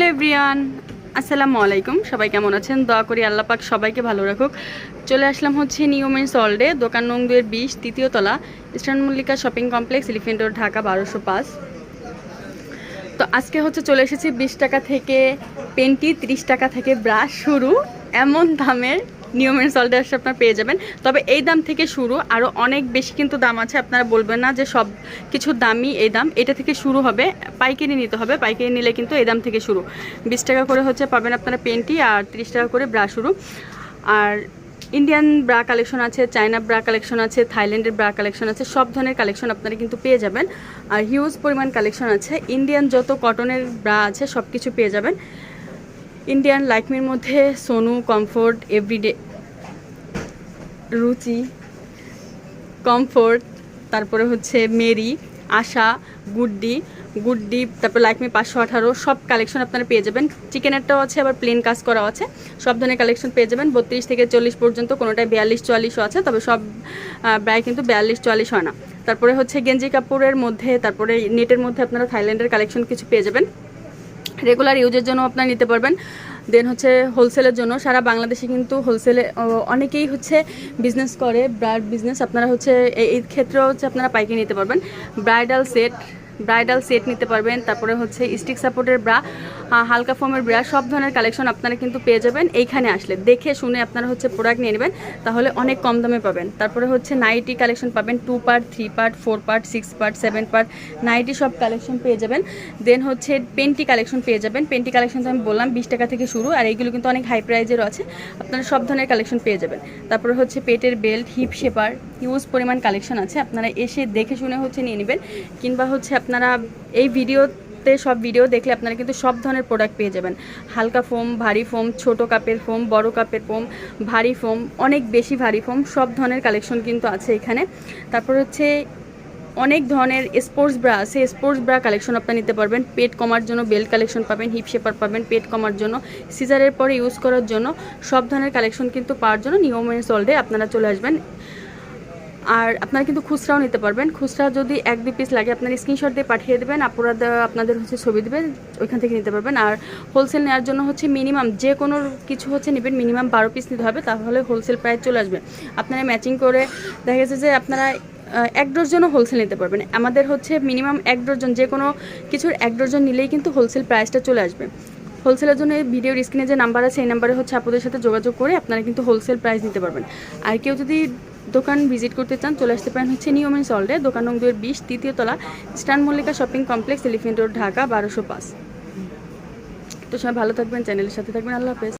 Hello everyone আসসালামু আলাইকুম। সবাই কেমন আছেন? দোয়া করি আল্লাপাক সবাইকে ভালো রাখুক। চলে আসলাম হচ্ছে নিয়মের সল্ডে দোকান নং দুয়ের বিশ তৃতীয় তলা, eastern Mallika shopping complex elephant road Dhaka, বারোশো পাঁচ। তো আজকে হচ্ছে চলে এসেছি বিশ টাকা থেকে পেন্টি, ত্রিশ টাকা থেকে ব্রাশ শুরু। এমন দামের নিয়মের সল্টে আসলে আপনারা পেয়ে যাবেন। তবে এই দাম থেকে শুরু আরও অনেক বেশি কিন্তু দাম আছে, আপনারা বলবেন না যে সব কিছুর দামই এই দাম। এটা থেকে শুরু হবে, পাইকারি নিতে হবে, পাইকারি নিলে কিন্তু এই দাম থেকে শুরু। বিশ টাকা করে হচ্ছে পাবেন আপনারা পেন্টি আর তিরিশ টাকা করে ব্রা শুরু। আর ইন্ডিয়ান ব্রা কালেকশন আছে, চায়না ব্রা কালেকশন আছে, থাইল্যান্ডের ব্রা কালেকশন আছে, সব ধরনের কালেকশন আপনারা কিন্তু পেয়ে যাবেন। আর হিউজ পরিমাণ কালেকশন আছে, ইন্ডিয়ান যত কটনের ব্রা আছে সব কিছু পেয়ে যাবেন। ইন্ডিয়ান লাইকমির মধ্যে Sonu comfort everyday Ruchi comfort তারপরে হচ্ছে মেরি, আশা, গুড্ডি গুড্ডি, তারপর লাইকমি পাঁচশো আঠারো, সব কালেকশন আপনারা পেয়ে যাবেন। চিকেনেরটাও আছে, আবার প্লেন কাজ করা আছে। সব ধরনের কালেকশন পেয়ে যাবেন। বত্রিশ থেকে চল্লিশ পর্যন্ত কোনোটায় বিয়াল্লিশ, চুয়াল্লিশও আছে, তবে সব ব্যয় কিন্তু বিয়াল্লিশ, চুয়াল্লিশ হয় না। তারপরে হচ্ছে গেঞ্জি কাপড়ের মধ্যে, তারপরে নেটের মধ্যে আপনারা থাইল্যান্ডের কালেকশন কিছু পেয়ে যাবেন। রেগুলার ইউজের জন্য আপনারা নিতে পারবেন। দেন হচ্ছে হোলসেলের জন্য সারা বাংলাদেশে কিন্তু হোলসেলে অনেকেই হচ্ছে বিজনেস করে ব্রাইড বিজনেস আপনারা হচ্ছে এই- ক্ষেত্রে হচ্ছে আপনারা পাইকারি নিতে পারবেন। ব্রাইডাল সেট ব্রাইডাল সেট নিতে পারবেন, তারপরে হচ্ছে স্টিক সাপোর্টের ব্রা হালকা ফোমের ব্রা, সব ধরনের কালেকশন আপনারা কিন্তু পেয়ে যাবেন এইখানে আসলে। দেখে শুনে আপনারা হচ্ছে প্রোডাক্ট নিয়ে নেবেন, তাহলে অনেক কম দামে পাবেন। তারপরে হচ্ছে নাইটি কালেকশন পাবেন, two part, three part, four part, six part, seven part, nightie সব কালেকশন পেয়ে যাবেন। দেন হচ্ছে পেন্টি কালেকশন পেয়ে যাবেন। পেন্টি কালেকশন তো আমি বললাম, বিশ টাকা থেকে শুরু, আর এইগুলো কিন্তু অনেক হাই প্রাইজেরও আছে, আপনারা সব ধরনের কালেকশন পেয়ে যাবেন। তারপরে হচ্ছে পেটের বেল্ট, হিপ শেপার, হিউজ পরিমাণ কালেকশন আছে, আপনারা এসে দেখে শুনে হচ্ছে নিয়ে নেবেন, কিংবা হচ্ছে আপনারা এই ভিডিওতে সব ভিডিও দেখলে আপনারা কিন্তু সব ধরনের প্রোডাক্ট পেয়ে যাবেন। হালকা ফোম ভারী ফোম ছোট কাপের ফোম বড় কাপের ফোম ভারী ফোম অনেক বেশি ভারী ফোম সব ধরনের কালেকশন কিন্তু আছে এখানে। তারপর হচ্ছে অনেক ধরনের স্পোর্টস ব্রা আছে। স্পোর্টস ব্রা কালেকশন আপনারা নিতে পারবেন। পেট কমার জন্য বেল্ট কালেকশন পাবেন হিপ শেপার পাবেন, পেট কমার জন্য সিজারের পরে ইউজ করার জন্য সব ধরনের কালেকশন কিন্তু পাওয়ার জন্য নিয়মের সল্ডে আপনারা চলে আসবেন। আর আপনারা কিন্তু খুচরাও নিতে পারবেন। খুচরা যদি এক দুই পিস লাগে, আপনারা স্ক্রিনশট দিয়ে পাঠিয়ে দেবেন, আপনারা আপনাদের হচ্ছে ছবি দেবেন, ওইখান থেকে নিতে পারবেন। আর হোলসেল নেওয়ার জন্য হচ্ছে মিনিমাম যে কোনো কিছু হচ্ছে নেবেন মিনিমাম বারো পিস নিতে হবে, তাহলে হোলসেল প্রাইস চলে আসবে। আপনারা ম্যাচিং করে দেখা গেছে যে আপনারা এক ডজনও হোলসেল নিতে পারবেন। আমাদের হচ্ছে মিনিমাম এক ডজন, যে কোনো কিছুর এক ডজন নিলেই কিন্তু হোলসেল প্রাইসটা চলে আসবে। হোলসেলের জন্য এই ভিডিওর স্ক্রিনে যে নাম্বার আছে, এই নাম্বারে হচ্ছে আপনাদের সাথে যোগাযোগ করে আপনারা কিন্তু হোলসেল প্রাইস নিতে পারবেন। আর কেউ যদি দোকান ভিজিট করতে চান, চলে আসতে পারেন হচ্ছে নিয়মিন সল্টে দোকান নং দুয়ের বিশ, তৃতীয় তলা, eastern Mallika shopping complex, elephant road, Dhaka, বারোশো পাঁচ। তো সবাই ভালো থাকবেন, চ্যানেলের সাথে থাকবেন, আল্লাহ হাফেজ।